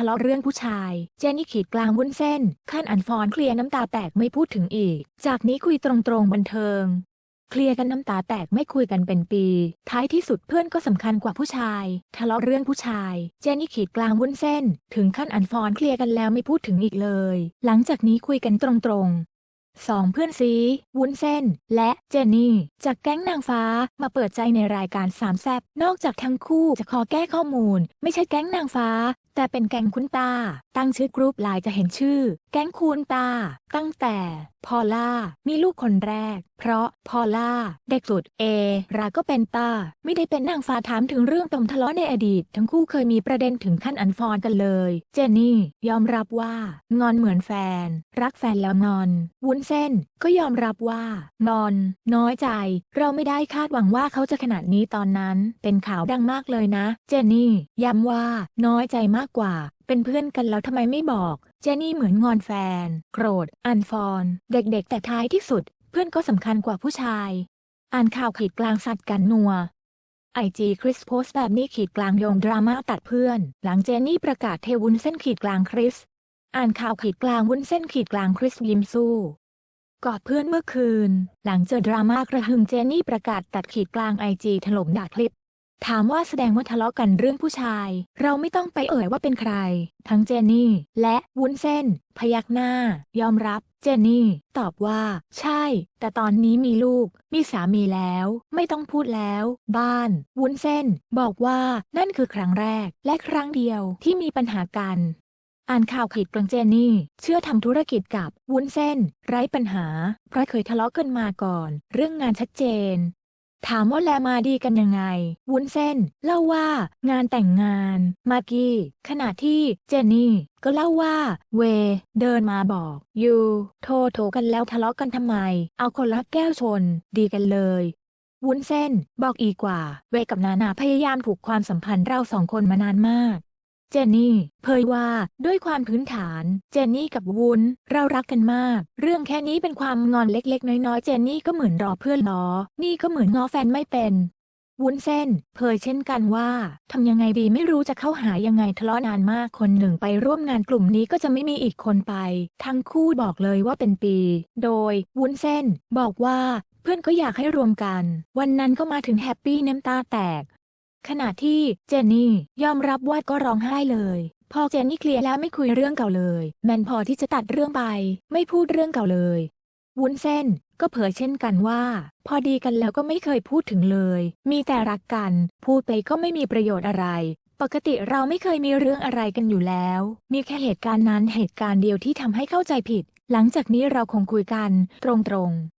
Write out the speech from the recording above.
ทะเลาะเรื่องผู้ชาย เจนนี่ขีดกลางวุ้นเส้น ขั้นอันฟอนเคลียร์น้ำตาแตกไม่พูดถึงอีก จากนี้คุยตรงๆบันเทิง เคลียร์กันน้ำตาแตกไม่คุยกันเป็นปี ท้ายที่สุดเพื่อนก็สำคัญกว่าผู้ชาย ทะเลาะเรื่องผู้ชาย เจนนี่ขีดกลางวุ้นเส้น ถึงขั้นอันฟอนเคลียร์กันแล้วไม่พูดถึงอีกเลย หลังจากนี้คุยกันตรงๆสองเพื่อนซี วุ้นเส้น และเจนนี่ จากแก๊งนางฟ้ามาเปิดใจในรายการสามแซบนอกจากทั้งคู่จะขอแก้ข้อมูล ไม่ใช่แก๊งนางฟ้า แต่เป็นแก๊งคุ้นตา ตั้งชื่อกรุ๊ปไลน์จะเห็นชื่อแก๊งคุณตา ตั้งแต่พอล่า มีลูกคนแรก เพราะพอล่า เด็กสุดเอ ราก็เป็นตา ไม่ได้เป็นนางฟ้าถามถึงเรื่องปมทะเลาะในอดีต ทั้งคู่เคยมีประเด็นถึงขั้นอันฟอนกันเลย เจนนี่ ยอมรับว่า งอนเหมือนแฟน รักแฟนแล้วงอน วุ้นเส้น ก็ยอมรับว่างอน น้อยใจ เราไม่ได้คาดหวังว่าเขาจะขนาดนี้ตอนนั้น เป็นข่าวดังมากเลยนะ เจนนี่ย้ำว่าน้อยใจมากกว่า เป็นเพื่อนกันแล้วทำไมไม่บอก เจนนี่เหมือนงอนแฟน โกรธ อันฟอน เด็กๆ แต่ท้ายที่สุด เพื่อนก็สำคัญกว่าผู้ชาย อ่านข่าวขีดกลางสัตว์กันนัวไอจีคริสโพสแบบนี้ขีดกลางโยงดราม่าตัดเพื่อน หลังเจนนี่ประกาศเทวุ้นเส้นขีดกลางคริส อ่านข่าวขีดกลางวุ้นเส้นขีดกลางคริสยิ้มสู้กอดเพื่อนเมื่อคืน หลังเจอดราม่ากระหึ่มเจนนี่ประกาศตัดขีดกลางไอจีถล่มด่าคลิป ถามว่าแสดงว่าทะเลาะกันเรื่องผู้ชาย เราไม่ต้องไปเอ่ยว่าเป็นใคร ทั้งเจนนี่ และวุ้นเส้น พยักหน้า ยอมรับ เจนนี่ ตอบว่า ใช่ แต่ตอนนี้มีลูก มีสามีแล้ว ไม่ต้องพูดแล้ว บ้าน วุ้นเส้น บอกว่านั่นคือครั้งแรก และครั้งเดียวที่มีปัญหากันอ่านข่าวขีดกลางเจนนี่ เชื่อทำธุรกิจกับวุ้นเส้น ไร้ปัญหา เพราะเคยทะเลาะกันมาก่อน เรื่องงานชัดเจน ถามว่าแลมาดีกันยังไง วุ้นเส้น เล่าว่างานแต่งงาน มากกี้ ขณะที่เจนนี่ ก็เล่าว่า เว เดินมาบอก ยูโทรโทรกันแล้วทะเลาะกันทำไม เอาคนละแก้วชน ดีกันเลย วุ้นเส้น บอกอีกว่า เวกับนานาพยายามผูกความสัมพันธ์เราสองคนมานานมาก เจนนี่ เผยว่าด้วยความพื้นฐาน เจนนี่กับวุ้น เรารักกันมาก เรื่องแค่นี้เป็นความงอนเล็กๆ น้อยๆ เจนนี่ก็เหมือนรอเพื่อนล้อ นี่ก็เหมือนง้อแฟนไม่เป็น วุ้นเส้น เผยเช่นกันว่าทำยังไงดีไม่รู้จะเข้าหายังไงทะเลาะนานมากคนหนึ่งไปร่วมงานกลุ่มนี้ก็จะไม่มีอีกคนไป ทั้งคู่บอกเลยว่าเป็นปี โดยวุ้นเส้น บอกว่าเพื่อนก็อยากให้รวมกัน วันนั้นก็มาถึงแฮปปี้น้ำตาแตก ขณะที่เจนนี่ยอมรับว่าก็ร้องไห้เลย พอเจนนี่เคลียร์แล้วไม่คุยเรื่องเก่าเลย แมนพอที่จะตัดเรื่องไป ไม่พูดเรื่องเก่าเลย วุ้นเส้นก็เผยเช่นกันว่า พอดีกันแล้วก็ไม่เคยพูดถึงเลย มีแต่รักกัน พูดไปก็ไม่มีประโยชน์อะไร ปกติเราไม่เคยมีเรื่องอะไรกันอยู่แล้ว มีแค่เหตุการณ์นั้นเหตุการณ์เดียวที่ทำให้เข้าใจผิด หลังจากนี้เราคงคุยกัน ตรงๆ